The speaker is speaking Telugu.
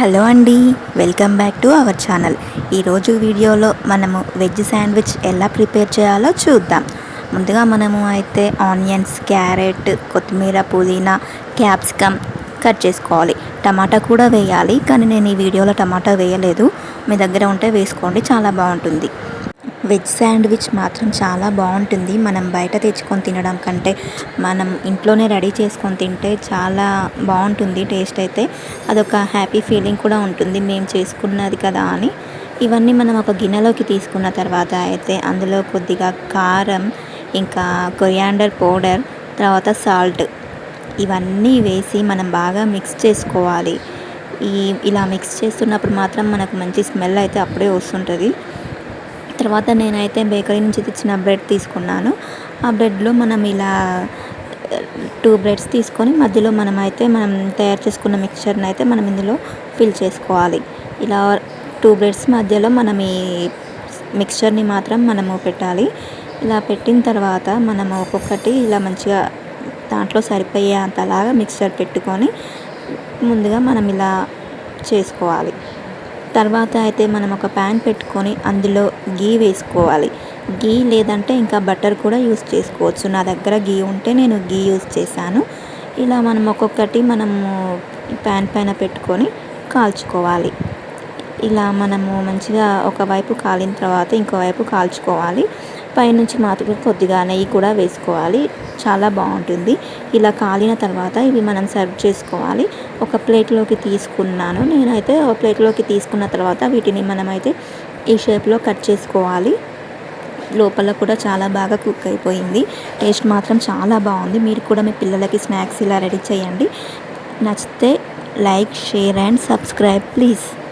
హలో అండి welcome back to our channel. ఈరోజు వీడియోలో మనము వెజ్ శాండ్విచ్ ఎలా ప్రిపేర్ చేయాలో చూద్దాం. ముందుగా మనము అయితే ఆనియన్స్ క్యారెట్ కొత్తిమీర పుదీనా క్యాప్సికమ్ కట్ చేసుకోవాలి. టమాటా కూడా వేయాలి కానీ నేను ఈ వీడియోలో టమాటా వేయలేదు. మీ దగ్గర ఉంటే వేసుకోండి చాలా బాగుంటుంది. వెజ్ శాండ్విచ్ మాత్రం చాలా బాగుంటుంది. మనం బయట తెచ్చుకొని తినడం కంటే మనం ఇంట్లోనే రెడీ చేసుకొని తింటే చాలా బాగుంటుంది టేస్ట్ అయితే. అదొక హ్యాపీ ఫీలింగ్ కూడా ఉంటుంది. మేము చేసుకున్నది కదా అని. ఇవన్నీ మనం ఒక గిన్నెలోకి తీసుకున్న తర్వాత అయితే అందులో కొద్దిగా కారం ఇంకా కొరియాండర్ పౌడర్ తర్వాత సాల్ట్ ఇవన్నీ వేసి మనం బాగా మిక్స్ చేసుకోవాలి. ఈ ఇలా మిక్స్ చేస్తున్నప్పుడు మాత్రం మనకు మంచి స్మెల్ అయితే అప్పుడే వస్తుంటుంది. తర్వాత నేనైతే బేకరీ నుంచి తెచ్చిన బ్రెడ్ తీసుకున్నాను. ఆ బ్రెడ్లో మనం ఇలా టూ బ్రెడ్స్ తీసుకొని మధ్యలో మనం అయితే మనం తయారు చేసుకున్న మిక్చర్ని అయితే మనం ఇందులో ఫిల్ చేసుకోవాలి. ఇలా టూ బ్రెడ్స్ మధ్యలో మనం ఈ మిక్చర్ని మాత్రం మనము పెట్టాలి. ఇలా పెట్టిన తర్వాత మనము ఒక్కొక్కటి ఇలా మంచిగా దాంట్లో సరిపోయే అంతలాగా మిక్చర్ పెట్టుకొని ముందుగా మనం ఇలా చేసుకోవాలి. తర్వాత అయితే మనం ఒక ప్యాన్ పెట్టుకొని అందులో గీ వేసుకోవాలి. గీ లేదంటే ఇంకా బటర్ కూడా యూస్ చేసుకోవచ్చు. నా దగ్గర గీ ఉంటే నేను గీ యూస్ చేశాను. ఇలా మనం ఒక్కొక్కటి మనము ప్యాన్ పైన పెట్టుకొని కాల్చుకోవాలి. ఇలా మనము మంచిగా ఒకవైపు కాలిన తర్వాత ఇంకోవైపు కాల్చుకోవాలి. పైనుంచి మాత్రం కొద్దిగా నెయ్యి కూడా వేసుకోవాలి. చాలా బాగుంటుంది. ఇలా కాలిన తర్వాత ఇవి మనం సర్వ్ చేసుకోవాలి. ఒక ప్లేట్లోకి తీసుకున్నాను. నేనైతే ఒక ప్లేట్లోకి తీసుకున్న తర్వాత వీటిని మనమైతే ఈ షేప్లో కట్ చేసుకోవాలి. లోపల కూడా చాలా బాగా కుక్ అయిపోయింది. టేస్ట్ మాత్రం చాలా బాగుంది. మీరు కూడా మీ పిల్లలకి స్నాక్స్ ఇలా రెడీ చేయండి. నచ్చితే like share and subscribe please.